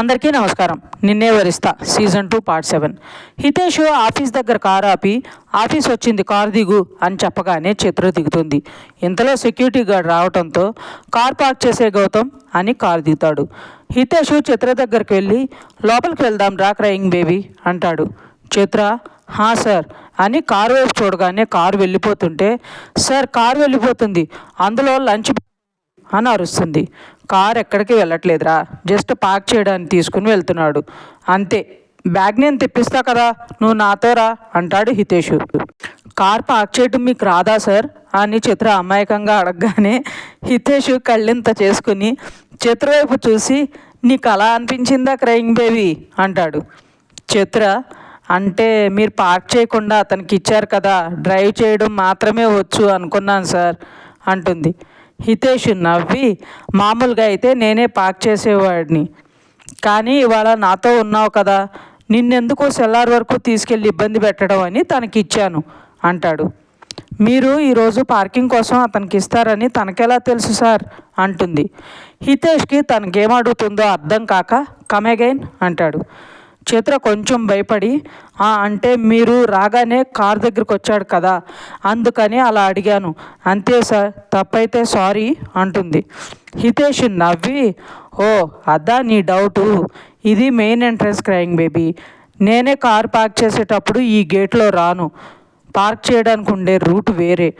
అందరికీ నమస్కారం. Ninne Varistha season two part seven. Hitesh office దగ్గర కారు ఆపి ఆఫీస్ వచ్చింది కారు దిగు అని చెప్పగానే చిత్ర దిగుతుంది. ఇంతలో సెక్యూరిటీ గార్డ్ రావడంతో కార్ పార్క్ చేసే గౌతమ్ అని కారు దిగుతాడు. హితేష్ చిత్ర దగ్గరికి వెళ్ళి లోపలికి వెళ్దాం రా క్రయింగ్ బేబీ అంటాడు. చిత్ర హా సార్ అని కారు వైపు చూడగానే కారు వెళ్ళిపోతుంటే సార్ కారు వెళ్ళిపోతుంది. అందులో లంచ్ అని అరుస్తుంది. కార్ ఎక్కడికి వెళ్ళట్లేదురా. జస్ట్ పార్క్ చేయడానికి తీసుకుని వెళ్తున్నాడు. అంతే. బ్యాగ్ నేను తెప్పిస్తా కదా. నువ్వు నాతో రా అంటాడు హితేషు. కార్ పార్క్ చేయడం మీకు రాదా సార్? అని చిత్ర అమాయకంగా అడగగానే హితేష్ కళ్ళింత చేసుకుని చిత్ర వైపు చూసి నీకు అలా అనిపించిందా క్రయింగ్ బేబీ? అంటాడు. చిత్ర అంటే మీరు పార్క్ చేయకుండా అతనికి ఇచ్చారు కదా. డ్రైవ్ చేయడం మాత్రమే వచ్చు అనుకున్నాను సార్ అంటుంది. హితేష్ నవ్వి మామూలుగా అయితే నేనే పార్క్ చేసేవాడిని. కానీ ఇవాళ నాతో ఉన్నావు కదా నిన్నెందుకు సెల్లార్ వరకు తీసుకెళ్ళి ఇబ్బంది పెట్టడం అని తనకి ఇచ్చాను అంటాడు. మీరు ఈరోజు పార్కింగ్ కోసం అతనికి ఇస్తారని తనకెలా తెలుసు సార్? అంటుంది. హితేష్కి తనకేం అడుగుతుందో అర్థం కాక కమ్ అగైన్ అంటాడు. చిత్ర కొంచెం భయపడి అంటే మీరు రాగానే కార్ దగ్గరికి వచ్చాడు కదా అందుకని అలా అడిగాను. అంతే సార్ తప్పైతే సారీ అంటుంది. హితేష్ నవ్వి ఓ అదా నీ డౌటు. ఇది మెయిన్ ఎంట్రన్స్ క్రయింగ్ బేబీ. నేనే కార్ పార్క్ చేసేటప్పుడు ఈ గేట్లో రాను. పార్క్ చేయడానికి ఉండే రూట్ వేరే.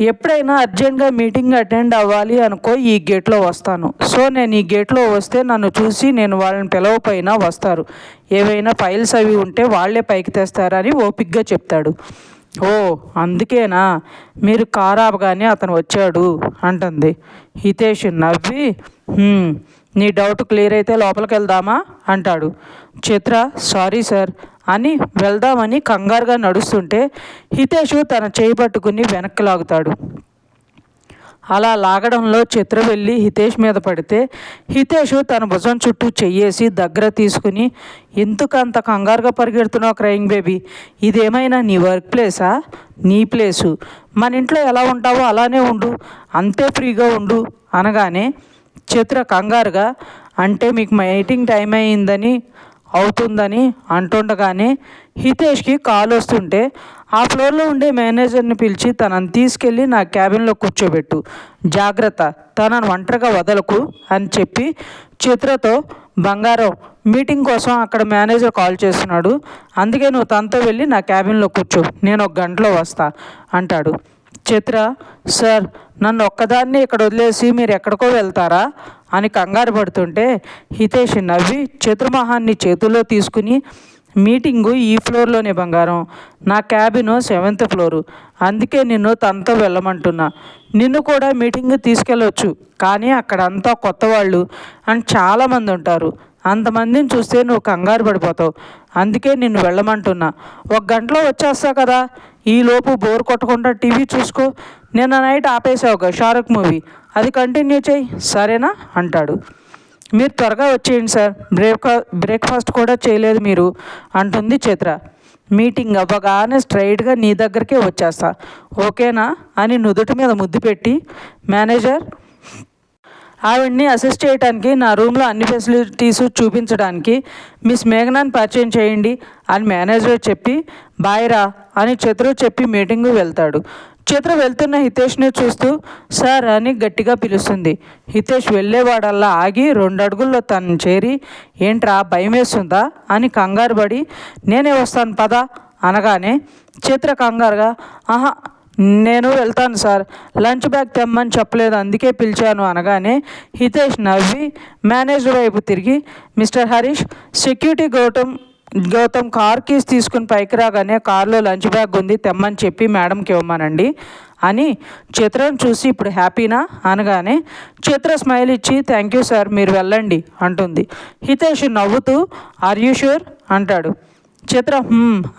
ఎప్పుడైనా అర్జెంట్గా మీటింగ్ అటెండ్ అవ్వాలి అనుకో ఈ గేట్లో వస్తాను. సో నేను ఈ గేట్లో వస్తే నన్ను చూసి నేను వాళ్ళని పిలవపోయినా వస్తారు. ఏవైనా ఫైల్స్ అవి ఉంటే వాళ్ళే పైకి తెస్తారని ఓపిక్గా చెప్తాడు. ఓ అందుకేనా? మీరు కారు ఆపగానే అతను వచ్చాడు అంటుంది. హితేష్ నవ్వి నీ డౌట్ క్లియర్ అయితే లోపలికి వెళ్దామా? అంటాడు. చిత్ర సారీ సార్ అని వెళ్దామని కంగారుగా నడుస్తుంటే హితేష్ తన చేయి పట్టుకుని వెనక్కి లాగుతాడు. అలా లాగడంలో చిత్ర వెళ్ళి హితేష్ మీద పడితే హితేష్ తన భుజం చుట్టూ చెయ్యేసి దగ్గర తీసుకుని ఎందుకంత కంగారుగా పరిగెడుతున్నావు క్రయింగ్ బేబీ ఇదేమైనా నీ వర్క్ ప్లేసా నీ ప్లేసు మన ఇంట్లో ఎలా ఉంటావో అలానే ఉండు. అంతే ఫ్రీగా ఉండు. అనగానే చిత్ర కంగారుగా అంటే మీకు మీటింగ్ టైం అయిందని అవుతుందని అంటుండగానే హితేష్కి కాల్ వస్తుంటే ఆ ఫ్లోర్లో ఉండే మేనేజర్ని పిలిచి తనని తీసుకెళ్ళి నా క్యాబిన్లో కూర్చోబెట్టు. జాగ్రత్త తనను ఒంటరిగా వదలకు అని చెప్పి చిత్రతో బంగారం మీటింగ్ కోసం అక్కడ మేనేజర్ కాల్ చేస్తున్నాడు. అందుకే నువ్వు తనతో వెళ్ళి నా క్యాబిన్లో కూర్చో. నేను ఒక గంటలో వస్తా అంటాడు. చిత్ర? సార్ నన్ను ఒక్కదాన్ని ఇక్కడ వదిలేసి మీరు ఎక్కడికో వెళ్తారా? అని కంగారు పడుతుంటే హితేష్ నవ్వి చతుర్మహాన్ని చేతుల్లో తీసుకుని మీటింగు ఈ ఫ్లోర్లోనే బంగారం. నా క్యాబిన్ సెవెంత్ ఫ్లోరు. అందుకే నిన్ను తనతో వెళ్ళమంటున్నా. నిన్ను కూడా మీటింగ్ తీసుకెళ్ళొచ్చు. కానీ అక్కడ అంతా కొత్త వాళ్ళు అండ్ చాలామంది ఉంటారు. అంతమందిని చూస్తే నువ్వు కంగారు పడిపోతావు. అందుకే నిన్ను వెళ్ళమంటున్నా. ఒక గంటలో వచ్చేస్తా కదా. ఈలోపు బోర్ కొట్టకుండా టీవీ చూసుకో. నిన్న నైట్ ఆపేసావుగా షారుఖ్ మూవీ. అది కంటిన్యూ చేయి. సరేనా? అంటాడు. మీరు త్వరగా వచ్చేయండి సార్. బ్రేక్ బ్రేక్ఫాస్ట్ కూడా చేయలేదు మీరు అంటుంది చిత్ర. మీటింగ్ అవ్వగానే స్ట్రైట్గా నీ దగ్గరికే వచ్చేస్తా. ఓకేనా? అని నుదుటి మీద ముద్దు పెట్టి మేనేజర్ ఆవిడ్ని అసిస్ట్ చేయడానికి నా రూమ్లో అన్ని ఫెసిలిటీస్ చూపించడానికి మిస్ మేఘనాన్ని పరిచయం చేయండి అని మేనేజర్ చెప్పి బాయ్రా అని చతురు చెప్పి మీటింగు వెళ్తాడు. చిత్ర వెళ్తున్న హితేష్ని చూస్తూ సార్ అని గట్టిగా పిలుస్తుంది. హితేష్ వెళ్ళేవాడల్లా ఆగి రెండు అడుగుల్లో తను చేరి ఏంట్రా భయం వేస్తుందా? అని కంగారు పడి నేనే వస్తాను పదా అనగానే చిత్ర కంగారుగా ఆహా నేను వెళ్తాను సార్. లంచ్ బ్యాగ్ తెమ్మని చెప్పలేదు అందుకే పిలిచాను అనగానే హితేష్ నవ్వి మేనేజర్ వైపు తిరిగి mister Harish security Gautam Gautam car keys తీసుకుని పైకి రాగానే కార్లో లంచ్ బ్యాగ్ ఉంది తెమ్మని చెప్పి మేడంకి ఇవ్వమానండి అని చిత్రం చూసి ఇప్పుడు హ్యాపీనా అనగానే చిత్ర స్మైల్ ఇచ్చి థ్యాంక్ యూ సార్ మీరు వెళ్ళండి అంటుంది. హితేష్ నవ్వుతూ ఆర్ యూ షూర్ అంటాడు. చిత్ర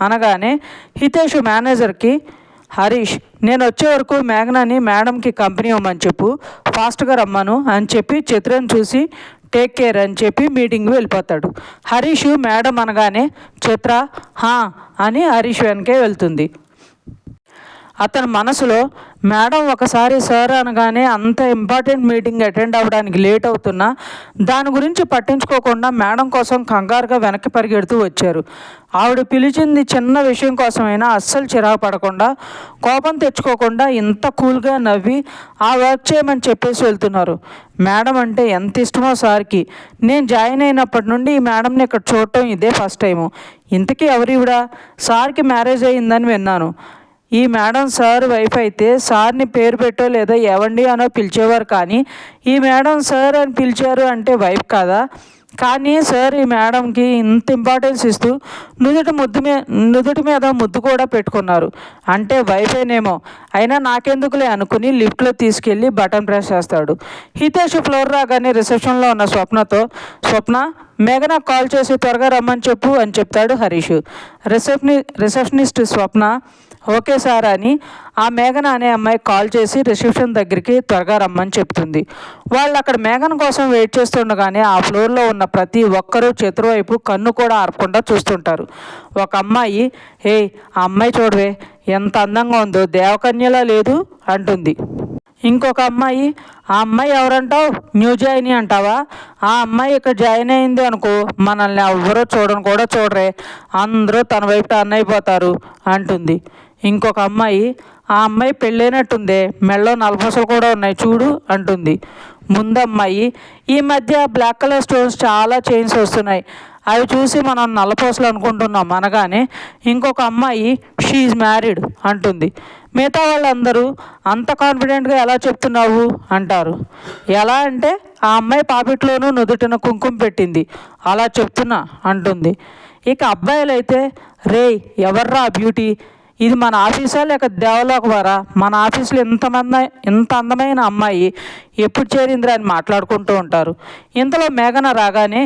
అనగానే హితేష్ మేనేజర్కి హరీష్ నేను వచ్చే వరకు మేఘనాని మేడంకి కంపెనీ ఇవ్వమని చెప్పు. ఫాస్ట్గా రమ్మను అని చెప్పి చిత్రం చూసి టేక్ కేర్ అని చెప్పి మీటింగ్ వెళ్ళిపోతాడు. హరీష్ మేడం అనగానే చిత్ర హా అని హరీష్ వెనకే వెళ్తుంది. అతని మనసులో మేడం ఒకసారి సార్ అనగానే అంత ఇంపార్టెంట్ మీటింగ్ అటెండ్ అవ్వడానికి లేట్ అవుతున్నా. దాని గురించి పట్టించుకోకుండా మేడం కోసం కంగారుగా వెనక్కి పరిగెడుతూ వచ్చారు. ఆవిడ పిలిచింది చిన్న విషయం కోసమైనా అస్సలు చిరాకు పడకుండా కోపం తెచ్చుకోకుండా ఇంత కూల్గా నవ్వి ఆ వర్క్ చేయమని చెప్పేసి వెళ్తున్నారు. మేడం అంటే ఎంత ఇష్టమో సార్కి. నేను జాయిన్ అయినప్పటి నుండి ఈ మేడంని ఇక్కడ చూడటం ఇదే ఫస్ట్ టైము. ఇంతకీ ఎవరివిడా? సార్కి మ్యారేజ్ అయ్యిందని విన్నాను. ఈ మేడం సార్ వైఫ్ అయితే సార్ని పేరు పెట్టో లేదా ఎవండి అనో పిలిచేవారు కానీ ఈ మేడం సార్ అని పిలిచారు అంటే వైఫ్ కాదా? కానీ సార్ ఈ మేడంకి ఇంత ఇంపార్టెన్స్ ఇస్తూ నుదుటి ముద్దు మీద నుదుటి మీద ముద్దు కూడా పెట్టుకున్నారు. అంటే వైఫేనేమో అయినా నాకెందుకులే అనుకుని లిఫ్ట్లో తీసుకెళ్ళి బటన్ ప్రెస్ చేస్తాడు. హితేష్ ఫ్లోర్ రాగానే రిసెప్షన్లో ఉన్న స్వప్నతో స్వప్న మేఘన కాల్ చేసి త్వరగా రమ్మని చెప్పు అని చెప్తాడు హరీష్. రిసెప్ని రిసెప్షనిస్ట్ స్వప్న ఓకే సార్ అని ఆ మేఘన అనే అమ్మాయి కాల్ చేసి రిసెప్షన్ దగ్గరికి త్వరగా రమ్మని చెప్తుంది. వాళ్ళు అక్కడ మేఘన కోసం వెయిట్ చేస్తుండగానే ఆ ఫ్లోర్లో ఉన్న ప్రతి ఒక్కరూ చతుర్వైపు కన్ను కూడా ఆర్పకుండా చూస్తుంటారు. ఒక అమ్మాయి ఏ ఆ అమ్మాయి చూడవే ఎంత అందంగా ఉందో దేవకన్యలా లేదు అంటుంది. ఇంకొక అమ్మాయి ఆ అమ్మాయి ఎవరంటావు? న్యూ జాయిన్ అంటావా? ఆ అమ్మాయి ఇక్కడ జాయిన్ అయింది అనుకో మనల్ని ఎవ్వరూ చూడను కూడా చూడరే అందరూ తన వైపు టర్న్ అయిపోతారు అంటుంది. ఇంకొక అమ్మాయి ఆ అమ్మాయి పెళ్ళైనట్టుందే మెళ్ళో నలపసలు కూడా ఉన్నాయి చూడు అంటుంది. ముందమ్మాయి ఈ మధ్య బ్లాక్ కలర్ స్టోన్స్ చాలా చైన్స్ వస్తున్నాయి. అవి చూసి మనం నల్లపోసలు అనుకుంటున్నాం అనగానే ఇంకొక అమ్మాయి షీఈ్ మ్యారీడ్ అంటుంది. మిగతా వాళ్ళందరూ అంత కాన్ఫిడెంట్గా ఎలా చెప్తున్నావు? అంటారు. ఎలా అంటే ఆ అమ్మాయి పాపిట్లోనూ నుదుటిన కుంకుమ పెట్టింది. అలా చెప్తున్నా అంటుంది. ఇక అబ్బాయిలు అయితే రే ఎవర్రా బ్యూటీ ఇది మన ఆఫీసా లేక దేవలోక వారా? మన ఆఫీసులో ఇంతమంది ఇంత అందమైన అమ్మాయి ఎప్పుడు చేరిందిరా అని మాట్లాడుకుంటూ ఉంటారు. ఇంతలో మేఘన రాగానే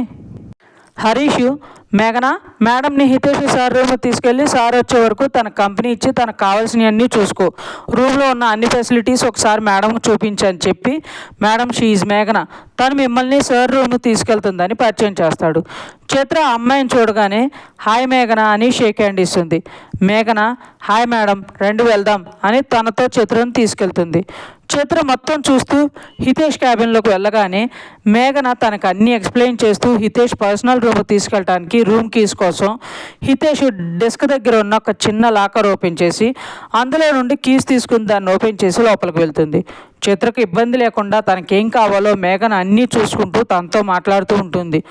హరీష్ మేఘన మేడంని హితేష్ సార్ రూమ్ తీసుకెళ్ళి సార్ వచ్చే వరకు తన కంపెనీ ఇచ్చి తనకు కావాల్సినవన్నీ చూసుకో. రూమ్లో ఉన్న అన్ని ఫెసిలిటీస్ ఒకసారి మేడంకు చూపించని చెప్పి మేడం షీఈ్ మేఘన తను మిమ్మల్ని సార్ రూమ్ తీసుకెళ్తుందని పరిచయం చేస్తాడు. చిత్ర అమ్మాయిని చూడగానే హాయ్ మేఘన అని షేక్ హ్యాండ్ ఇస్తుంది. మేఘన హాయ్ మేడం రెండు వెళ్దాం అని తనతో చిత్రను తీసుకెళ్తుంది. చిత్ర మొత్తం చూస్తూ హితేష్ క్యాబిన్లోకి వెళ్ళగానే మేఘన తనకు అన్నీ ఎక్స్ప్లెయిన్ చేస్తూ హితేష్ పర్సనల్ రూమ్ తీసుకెళ్ళడానికి రూమ్ కీస్ కోసం హితేష్ డెస్క్ దగ్గర ఉన్న ఒక చిన్న లాకర్ ఓపెన్ చేసి అందులో నుండి కీస్ తీసుకుని దాన్ని ఓపెన్ చేసి లోపలికి వెళ్తుంది. చిత్రకు ఇబ్బంది లేకుండా తనకేం కావాలో మేఘన అన్నీ చూసుకుంటూ తనతో మాట్లాడుతూ ఉంటుంది.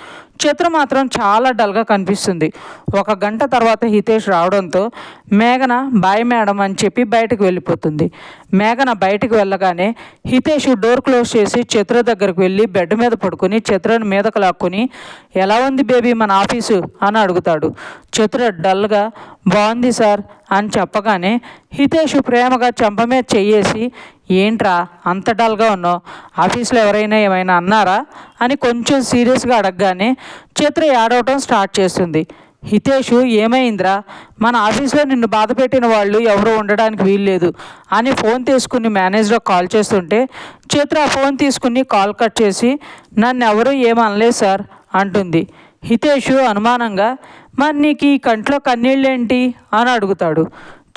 చిత్ర మాత్రం చాలా డల్గా కనిపిస్తుంది. ఒక గంట తర్వాత హితేష్ రావడంతో మేఘన బాయ్ మేడం అని చెప్పి బయటకు వెళ్ళిపోతుంది. మేఘన బయటకు వెళ్ళగానే హితేష్ డోర్ క్లోజ్ చేసి చిత్ర దగ్గరకు వెళ్ళి బెడ్ మీద పడుకొని చిత్రను మీదకు లాక్కొని ఎలా ఉంది బేబీ మన ఆఫీసు? అని అడుగుతాడు. చిత్ర డల్గా బాగుంది సార్. అని చెప్పగానే హితేష్ ప్రేమగా చెంపమే చెయ్యేసి ఏంట్రా అంత డల్గా ఉన్నావు? ఆఫీస్లో ఎవరైనా ఏమైనా అన్నారా? అని కొంచెం సీరియస్గా అడగగానే చిత్ర ఏడవటం స్టార్ట్ చేస్తుంది. హితేష్ ఏమైందిరా? మన ఆఫీస్లో నిన్ను బాధ పెట్టిన వాళ్ళు ఎవరు ఉండడానికి వీల్లేదు అని ఫోన్ తీసుకుని మేనేజర్ కాల్ చేస్తుంటే చిత్ర ఫోన్ తీసుకుని కాల్ కట్ చేసి నన్ను ఎవరు ఏమనలేదు సార్ అంటుంది. హితేష్ అనుమానంగా మరి నీకు ఈ కంట్లో కన్నీళ్ళేంటి? అని అడుగుతాడు.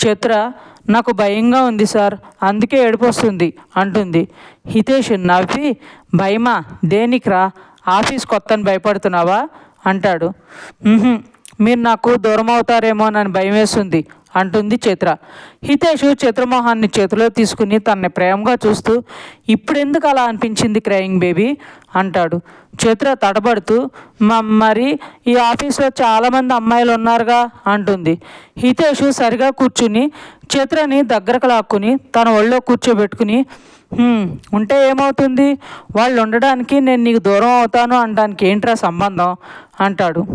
చిత్ర నాకు భయంగా ఉంది సార్ అందుకే ఏడుపు వస్తుంది అంటుంది. హితేష్ నవ్వి భయమా దేనికిరా? ఆఫీస్ కొత్తని భయపడుతున్నావా? అంటాడు. మీరు నాకు దూరం అవుతారేమో అని భయం వేస్తుంది అంటుంది చిత్ర. హితేష్ చిత్రమోహాన్ని చేతిలో తీసుకుని తనని ప్రేమగా చూస్తూ ఇప్పుడెందుకు అలా అనిపించింది క్రయింగ్ బేబీ? అంటాడు. చిత్ర తడబడుతూ "మ- మరి ఈ ఆఫీస్లో చాలామంది అమ్మాయిలు ఉన్నారుగా అంటుంది. హితేష్ సరిగా కూర్చుని చిత్రని దగ్గరకు లాక్కుని తన ఒళ్ళో కూర్చోబెట్టుకుని ఉంటే ఏమవుతుంది? వాళ్ళు ఉండడానికి నేను నీకు దూరం అవుతాను అనడానికి ఏంట్రా సంబంధం? అంటాడు.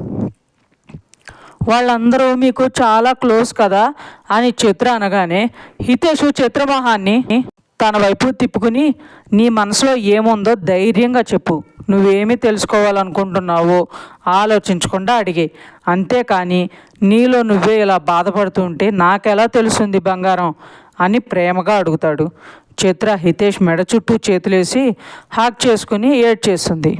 వాళ్ళందరూ మీకు చాలా క్లోజ్ కదా అని చిత్ర అనగానే హితేష్ చిత్రమోహాన్ని తన వైపు తిప్పుకుని నీ మనసులో ఏముందో ధైర్యంగా చెప్పు. నువ్వేమి తెలుసుకోవాలనుకుంటున్నావో ఆలోచించకుండా అడిగే. అంతేకాని నీలో నువ్వే ఇలా బాధపడుతుంటే నాకెలా తెలుస్తుంది బంగారం అని ప్రేమగా అడుగుతాడు. చిత్ర హితేష్ మెడ చుట్టూ చేతులేసి హాక్ చేసుకుని ఏడ్ చేస్తుంది